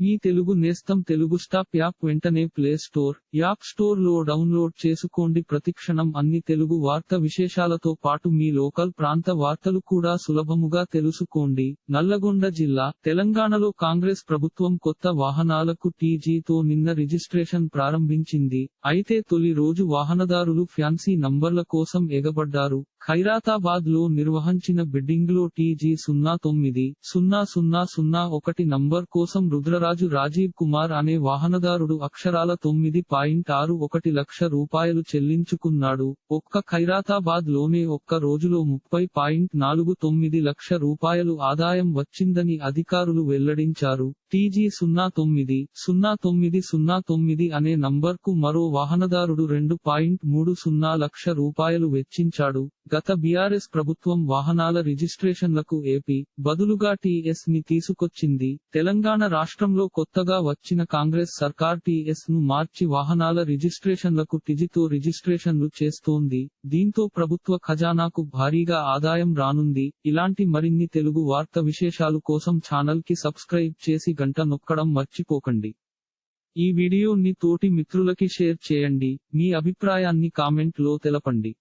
మీ తెలుగు నేస్తం Telugu stop app వెంటనే play store app స్టోర్లో డౌన్లోడ్ చేసుకోండి. ప్రతిక్షణం అన్ని తెలుగు వార్త విశేషాలతో పాటు మీ లోకల్ ప్రాంత వార్తలు కూడా సులభముగా తెలుసుకోండి. నల్లగొండ జిల్లా తెలంగాణలో కాంగ్రెస్ ప్రభుత్వం కొత్త వాహనాలకు టీజీతో నిన్న రిజిస్ట్రేషన్ ప్రారంభించింది. అయితే తొలి రోజు వాహనదారులు ఫ్యాన్సీ నంబర్ల కోసం ఎగబడ్డారు. ఖైరాతాబాద్లో నిర్వహించిన బిడ్డింగ్లో టీజీ సున్నా తొమ్మిది సున్నా సున్నా సున్నా ఒకటి నంబర్ కోసం రుద్రరా రాజు రాజీవ్ కుమార్ అనే వాహనదారుడు అక్షరాల తొమ్మిది పాయింట్ ఆరు ఒకటి లక్ష రూపాయలు చెల్లించుకున్నాడు. ఒక్క ఖైరాతాబాద్లోనే ఒక్క రోజులో ముప్పై పాయింట్ నాలుగు తొమ్మిది లక్ష రూపాయలు ఆదాయం వచ్చిందని అధికారులు వెల్లడించారు. టీజీ సున్నా తొమ్మిది సున్నా తొమ్మిది సున్నా తొమ్మిది అనే నంబర్కు మరో వాహనదారుడు రెండు పాయింట్ మూడు సున్నా లక్ష రూపాయలు వెచ్చించాడు. గత బీఆర్ఎస్ ప్రభుత్వం వాహనాల రిజిస్ట్రేషన్లకు ఏపీ బదులుగా టీఎస్ని తీసుకొచ్చింది. తెలంగాణ రాష్ట్రంలో కొత్తగా వచ్చిన కాంగ్రెస్ సర్కార్ టీఎస్ను మార్చి వాహనాల రిజిస్ట్రేషన్లకు టిజితో రిజిస్ట్రేషన్లు చేస్తోంది. దీంతో ప్రభుత్వ ఖజానాకు భారీగా ఆదాయం రానుంది. ఇలాంటి మరిన్ని తెలుగు వార్త విశేషాలు కోసం ఛానల్కి సబ్స్క్రైబ్ చేసి గంట నొక్కడం మర్చిపోకండి. ఈ వీడియోని తోటి మిత్రులకి షేర్ చేయండి. మీ అభిప్రాయాన్ని కామెంట్లో తెలపండి.